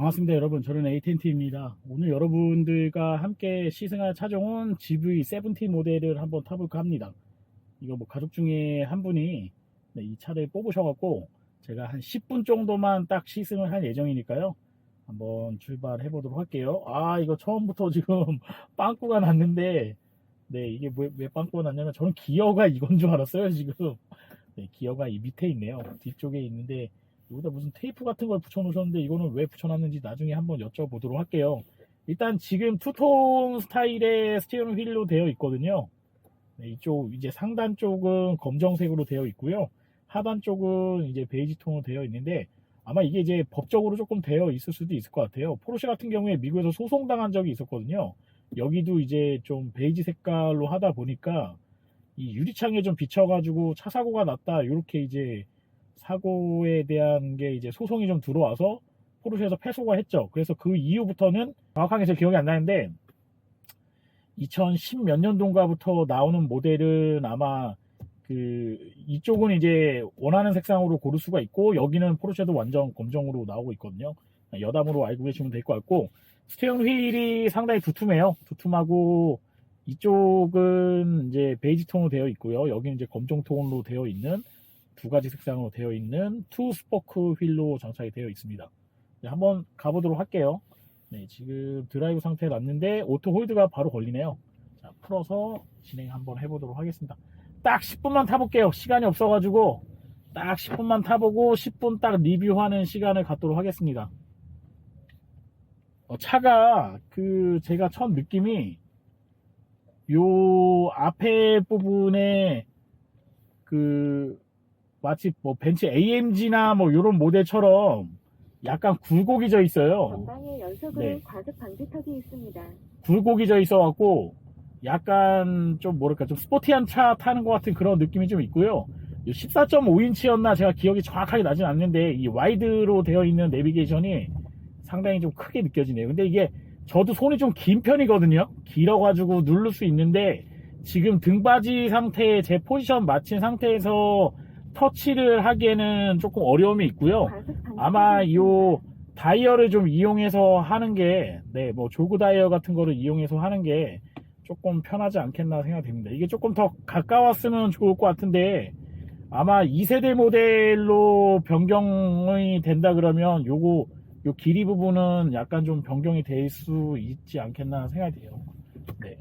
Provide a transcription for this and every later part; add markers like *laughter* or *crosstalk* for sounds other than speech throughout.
반갑습니다 여러분. 저는 A10T입니다. 오늘 여러분들과 함께 시승할 차종은 GV70 모델을 한번 타볼까 합니다. 이거 뭐 가족 중에 한 분이 네, 이 차를 뽑으셔갖고 제가 한 10분 정도만 딱 시승을 할 예정이니까요. 한번 출발해 보도록 할게요. 아 이거 처음부터 지금 *laughs* 빵꾸가 났는데 네 이게 왜, 왜 빵꾸가 났냐면 저는 기어가 이건 줄 알았어요 지금. 네, 기어가 이 밑에 있네요. 뒤쪽에 있는데 여기다 무슨 테이프 같은 걸 붙여놓으셨는데 이거는 왜 붙여놨는지 나중에 한번 여쭤보도록 할게요. 일단 지금 투톤 스타일의 스티어링 휠로 되어 있거든요. 네, 이쪽 이제 상단 쪽은 검정색으로 되어 있고요. 하단 쪽은 이제 베이지 톤으로 되어 있는데 아마 이게 이제 법적으로 조금 되어 있을 수도 있을 것 같아요. 포르쉐 같은 경우에 미국에서 소송당한 적이 있었거든요. 여기도 이제 좀 베이지 색깔로 하다 보니까 이 유리창에 좀 비쳐가지고 차 사고가 났다 이렇게 이제 사고에 대한 게 이제 소송이 좀 들어와서 포르쉐에서 패소가 했죠. 그래서 그 이후부터는 정확하게 제 기억이 안 나는데 2010 몇 년도인가부터 나오는 모델은 아마 그 이쪽은 이제 원하는 색상으로 고를 수가 있고 여기는 포르쉐도 완전 검정으로 나오고 있거든요. 여담으로 알고 계시면 될 것 같고 스티어링 휠이 상당히 두툼해요. 두툼하고 이쪽은 이제 베이지 톤으로 되어 있고요. 여기는 이제 검정 톤으로 되어 있는 두 가지 색상으로 되어 있는 투 스포크 휠로 장착이 되어 있습니다. 네, 한번 가보도록 할게요. 네, 지금 드라이브 상태에 놨는데 오토 홀드가 바로 걸리네요. 자, 풀어서 진행 한번 해보도록 하겠습니다. 딱 10분만 타볼게요. 시간이 없어가지고 딱 10분만 타보고 10분 딱 리뷰하는 시간을 갖도록 하겠습니다. 어, 차가 그 제가 첫 느낌이 요 앞에 부분에 그 마치 뭐 벤츠 AMG나 뭐 이런 모델처럼 약간 굴곡이 져 있어요. 전방에 연속으로 네. 과속 방지턱이 있습니다. 굴곡이 져 있어갖고 약간 좀 뭐랄까 좀 스포티한 차 타는 것 같은 그런 느낌이 좀 있고요. 14.5인치였나 제가 기억이 정확하게 나진 않는데 이 와이드로 되어 있는 내비게이션이 상당히 좀 크게 느껴지네요. 근데 이게 저도 손이 좀 긴 편이거든요. 길어가지고 누를 수 있는데 지금 등받이 상태에 제 포지션 맞춘 상태에서 터치를 하기에는 조금 어려움이 있고요. 아마. 요 다이얼을 좀 이용해서 하는 게, 네, 뭐 조그 다이얼 같은 거를 이용해서 하는 게 조금 편하지 않겠나 생각됩니다. 이게 조금 더 가까웠으면 좋을 것 같은데 아마 2세대 모델로 변경이 된다 그러면 요거 요 길이 부분은 약간 좀 변경이 될 수 있지 않겠나 생각이 돼요. 네.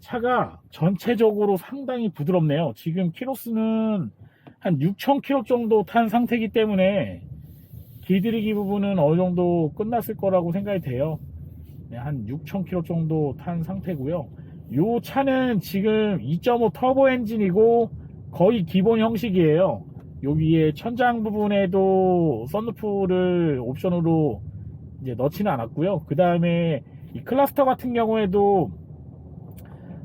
차가 전체적으로 상당히 부드럽네요. 지금 키로수는 한 6,000km 정도 탄 상태이기 때문에 길들이기 부분은 어느 정도 끝났을 거라고 생각이 돼요. 네, 한 6,000km 정도 탄 상태고요. 요 차는 지금 2.5 터보 엔진이고 거의 기본 형식이에요. 여기에 천장 부분에도 썬루프를 옵션으로 이제 넣지는 않았고요. 그 다음에 이 클러스터 같은 경우에도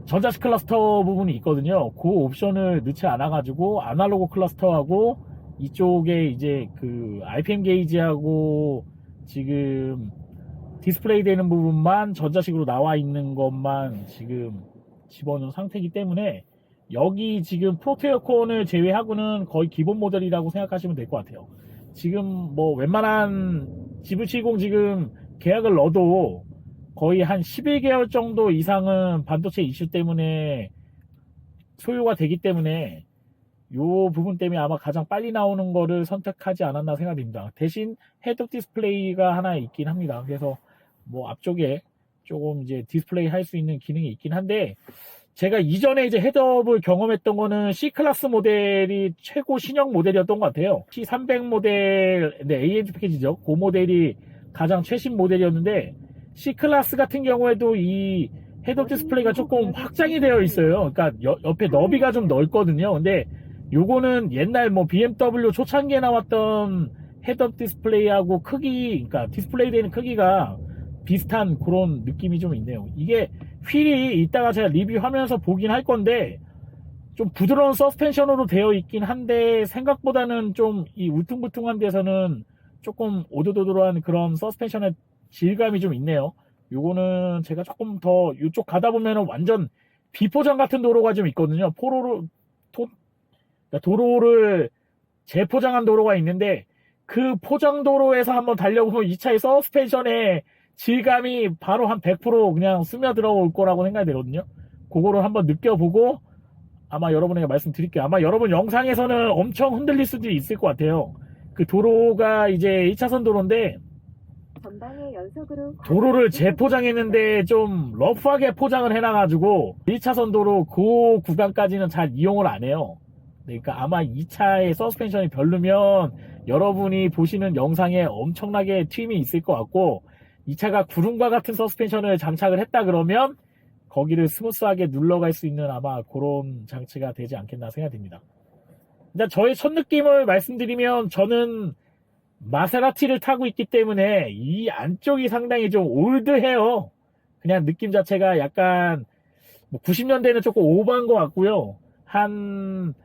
전자식 클러스터 부분이 있거든요. 그 옵션을 넣지 않아가지고 아날로그 클러스터하고 이쪽에 이제 그 RPM 게이지하고 지금 디스플레이 되는 부분만 전자식으로 나와 있는 것만 지금 집어넣은 상태이기 때문에 여기 지금 프로테어콘을 제외하고는 거의 기본 모델이라고 생각하시면 될 것 같아요. 지금 뭐 웬만한 GV70 지금 계약을 넣어도 거의 한 11개월 정도 이상은 반도체 이슈 때문에 소요가 되기 때문에 요 부분 때문에 아마 가장 빨리 나오는 거를 선택하지 않았나 생각됩니다. 대신 헤드업 디스플레이가 하나 있긴 합니다. 그래서 뭐 앞쪽에 조금 이제 디스플레이 할 수 있는 기능이 있긴 한데 제가 이전에 이제 헤드업을 경험했던 거는 C클래스 모델이 최고 신형 모델이었던 것 같아요. C300 모델, 네, ANG 패키지죠. 그 모델이 가장 최신 모델이었는데 C클래스 같은 경우에도 이 헤드업 디스플레이가 조금 확장이 되어 있어요. 그러니까 여- 옆에 너비가 좀 넓거든요. 근데 요거는 옛날 뭐 BMW 초창기에 나왔던 헤드업 디스플레이하고 크기, 그러니까 디스플레이 되는 크기가 비슷한 그런 느낌이 좀 있네요. 이게 휠이 이따가 제가 리뷰하면서 보긴 할 건데 좀 부드러운 서스펜션으로 되어 있긴 한데 생각보다는 좀 이 울퉁불퉁한 데서는 조금 오도도도한 그런 서스펜션의 질감이 좀 있네요. 요거는 제가 조금 더 이쪽 가다 보면은 완전 비포장 같은 도로가 좀 있거든요. 포로로 토- 그러니까 도로를 재포장한 도로가 있는데 그 포장 도로에서 한번 달려보면 이 차의 서스펜션의 질감이 바로 한 100% 그냥 스며들어 올 거라고 생각이 되거든요. 그거를 한번 느껴보고 아마 여러분에게 말씀드릴게요. 아마 여러분 영상에서는 엄청 흔들릴 수도 있을 것 같아요. 그 도로가 이제 1차선 도로인데 도로를 재포장했는데 좀 러프하게 포장을 해놔가지고 1차선 도로 그 구간까지는 잘 이용을 안 해요. 그러니까 아마 이 차의 서스펜션이 별로면 여러분이 보시는 영상에 엄청나게 튀임이 있을 것 같고 이 차가 구름과 같은 서스펜션을 장착을 했다 그러면 거기를 스무스하게 눌러갈 수 있는 아마 그런 장치가 되지 않겠나 생각됩니다. 일단 저의 첫 느낌을 말씀드리면 저는 마세라티를 타고 있기 때문에 이 안쪽이 상당히 좀 올드해요. 그냥 느낌 자체가 약간 90년대는 조금 오버한 것 같고요. 한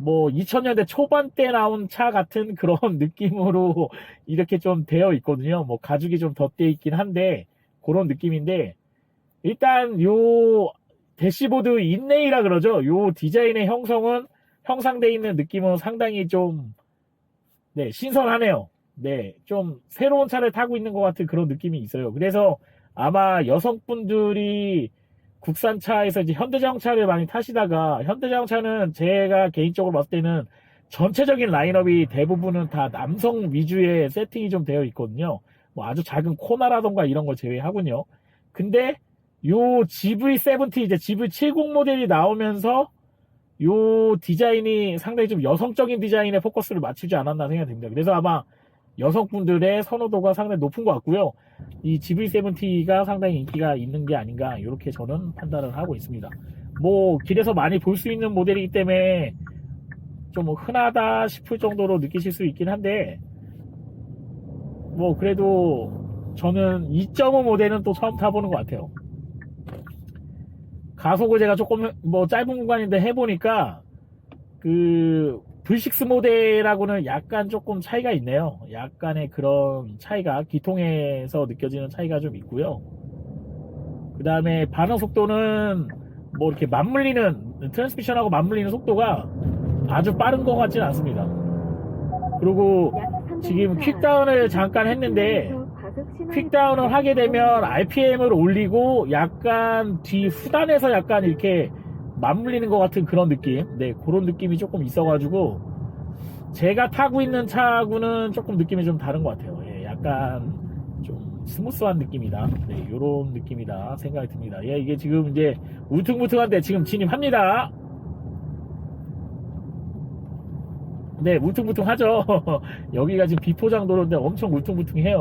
뭐 2000년대 초반 때 나온 차 같은 *laughs* 그런 느낌으로 이렇게 좀 되어 있거든요. 뭐 가죽이 좀 덧대 있긴 한데 그런 느낌인데 일단 요 대시보드 인레이라 그러죠. 요 디자인의 형성은 형상돼 있는 느낌은 상당히 좀 네, 신선하네요. 네, 좀 새로운 차를 타고 있는 것 같은 그런 느낌이 있어요. 그래서 아마 여성분들이 국산차에서 이제 현대자동차를 많이 타시다가 현대자동차는 제가 개인적으로 봤을 때는 전체적인 라인업이 대부분은 다 남성 위주의 세팅이 좀 되어 있거든요. 뭐 아주 작은 코나라던가 이런 걸 제외하군요. 근데 요 GV70 이제 GV70 모델이 나오면서 요 디자인이 상당히 좀 여성적인 디자인에 포커스를 맞추지 않았나 생각이 듭니다. 그래서 아마 여성분들의 선호도가 상당히 높은 것 같고요. 이 GV70가 상당히 인기가 있는 게 아닌가 이렇게 저는 판단을 하고 있습니다. 뭐 길에서 많이 볼 수 있는 모델이기 때문에 좀 흔하다 싶을 정도로 느끼실 수 있긴 한데 뭐 그래도 저는 2.5 모델은 또 처음 타보는 것 같아요. 가속을 제가 조금 뭐 짧은 구간인데 해보니까 그 V6 모델하고는 약간 조금 차이가 있네요. 약간의 그런 차이가 기통에서 느껴지는 차이가 좀 있고요. 그 다음에 반응 속도는 뭐 이렇게 맞물리는 트랜스미션하고 맞물리는 속도가 아주 빠른 것 같지는 않습니다. 그리고 지금 퀵다운을 잠깐 했는데 퀵다운을 하게 되면 RPM을 올리고 약간 뒤 후단에서 약간 이렇게 맞물리는 것 같은 그런 느낌. 네, 그런 느낌이 조금 있어가지고 제가 타고 있는 차하고는 조금 느낌이 좀 다른 것 같아요. 예, 약간 좀 스무스한 느낌이다. 네, 요런 느낌이다 생각이 듭니다. 예, 이게 지금 이제 울퉁불퉁한데 지금 진입합니다. 네, 울퉁불퉁하죠. *laughs* 여기가 지금 비포장 도로인데 엄청 울퉁불퉁해요.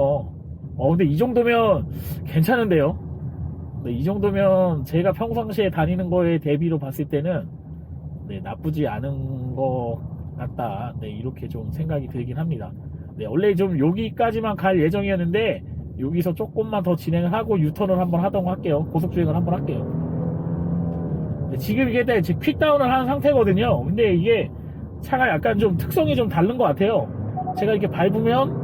어, 근데 이 정도면 괜찮은데요? 네, 이 정도면 제가 평상시에 다니는 거에 대비로 봤을 때는 네, 나쁘지 않은 것 같다. 네, 이렇게 좀 생각이 들긴 합니다. 네, 원래 좀 여기까지만 갈 예정이었는데 여기서 조금만 더 진행을 하고 유턴을 한번 하던가 할게요. 고속 주행을 한번 할게요. 네, 지금 이게 네, 지금 퀵다운을 한 상태거든요. 근데 이게 차가 약간 좀 특성이 좀 다른 것 같아요. 제가 이렇게 밟으면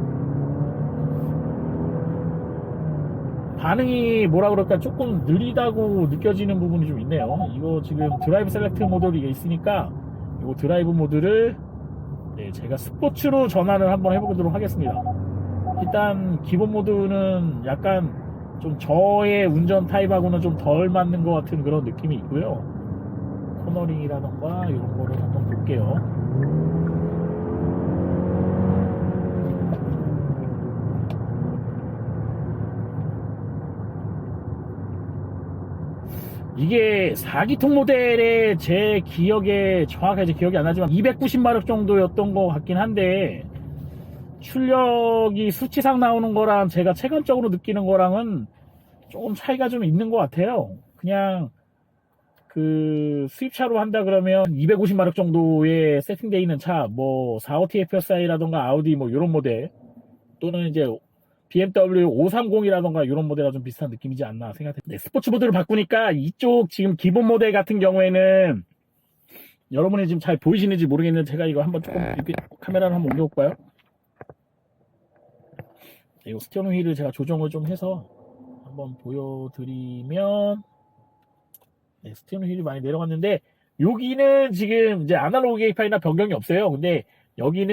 반응이 뭐라 그럴까 조금 느리다고 느껴지는 부분이 좀 있네요. 이거 지금 드라이브 셀렉트 모드가 있으니까 이거 드라이브 모드를 네, 제가 스포츠로 전환을 한번 해보도록 하겠습니다. 일단 기본 모드는 약간 좀 저의 운전 타입하고는 좀 덜 맞는 것 같은 그런 느낌이 있고요. 코너링이라던가 이런 거를 한번 볼게요. 이게 4기통 모델의 제 기억에 정확하게 기억이 안 나지만 290마력 정도였던 것 같긴 한데 출력이 수치상 나오는 거랑 제가 체감적으로 느끼는 거랑은 조금 차이가 좀 있는 것 같아요. 그냥 그 수입차로 한다 그러면 250마력 정도의 세팅되어 있는 차, 뭐 45T FSI라던가 아우디 뭐 이런 모델 또는 이제 BMW 530이라던가 이런 모델과 좀 비슷한 느낌이지 않나 생각됩니다. 네, 스포츠 모드를 바꾸니까 이쪽 지금 기본 모델 같은 경우에는 여러분이 지금 잘 보이시는지 모르겠는데 제가 이거 한번 조금 이렇게 카메라를 한번 옮겨볼까요? 네, 이거 스티어링 휠을 제가 조정을 좀 해서 한번 보여드리면 네, 스티어링 휠이 많이 내려갔는데 여기는 지금 이제 아날로그 게이파이나 변경이 없어요. 근데 여기는